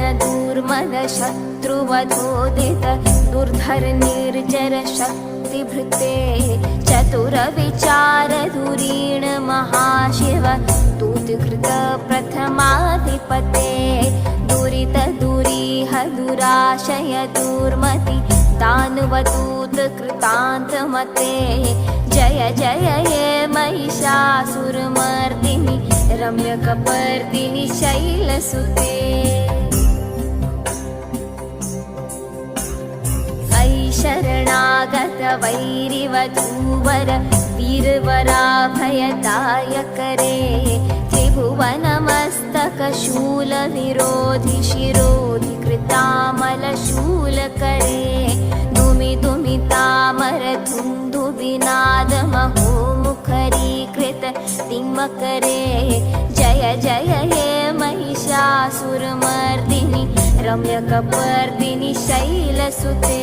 ऐरणदूर्मद शत्रुवधोदित दुर्धर निर्जर शक्तिभृते चतुरविचार धुरीण महाशिव दूतकृत प्रथमाधिपते दुरित दुरीह दुराशय दुर्मति दानवदूत कृतान्तमते जय जय हे महिषासुरमर्दिनि रम्यकपर्दिनि शैलसुते शरणागत वैरिवधूवर वीरवराभयदायकरे। त्रिभुवनमस्तकशूलविरोधि शिरोधि कृतामलशूलकरे। दुमि दुमि तामर धुन्धुविनाद महो मुखरीकृत तिम्मकरे जय जय हे महिषासुरमर्दिनि रम्यकपर्दिनि शैलसुते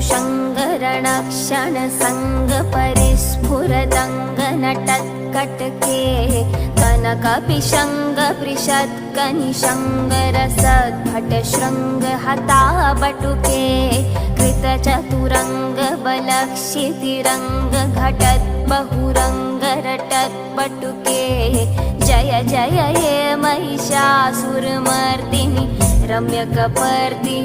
परिस्फुरदङ्गनटत्कटके कनकपिशङ्ग पृषत्कनिशङ्गरसद्भट शृङ्ग हताबटुके कृतचतुरङ्ग बलक्षितिरङ्ग घटत् बहुरङ्गरटत्पटुके जय जय हे महिषासुरमर्दिनि रम्यकपर्दिनि